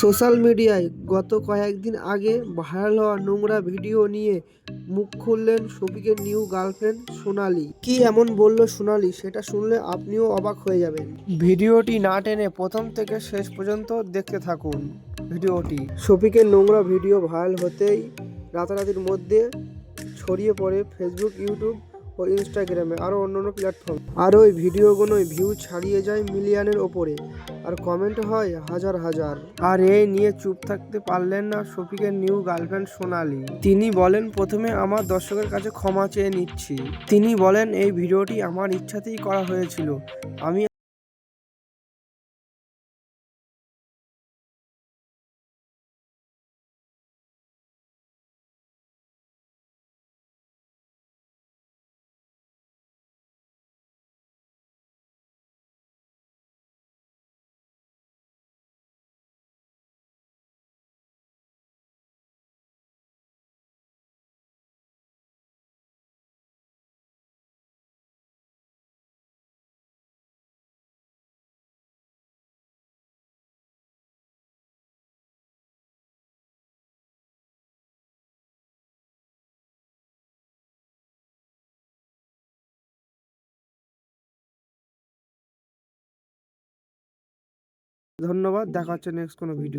Social মিডিয়ায় গত কয়েকদিন আগে ভাইরাল হওয়া নোংরা ভিডিও নিয়ে মুখ খুললেন শফিকের নিউ গার্লফ্রেন্ড সোনালি। কি এমন বলল সোনালি? সেটা শুনলে আপনিও অবাক হয়ে যাবেন। ভিডিওটি না টেনে প্রথম থেকে শেষ পর্যন্ত দেখতে থাকুন ভিডিওটি। শফিকের নোংরা ভিডিও ভাইরাল হতেই রাতারাতির মধ্যে ছড়িয়ে পড়ে ফেসবুক, ইউটিউব ও ইনস্টাগ্রামে আরও অন্য অন্য প্ল্যাটফর্ম আর ওই ভিডিওগুলোই ভিউ ছাড়িয়ে যায় মিলিয়নের ওপরে। আর কমেন্ট হয় হাজার হাজার। আর এই নিয়ে চুপ থাকতে পারলেন না শফিকের নিউ গার্লফ্রেন্ড সোনালি। তিনি বলেন, প্রথমে আমার দর্শকের কাছে ক্ষমা চেয়ে নিচ্ছি। তিনি বলেন, এই ভিডিওটি আমার ইচ্ছাতেই করা হয়েছিল। আমি ধন্যবাদ দেখা হচ্ছে নেক্সট কোনো ভিডিও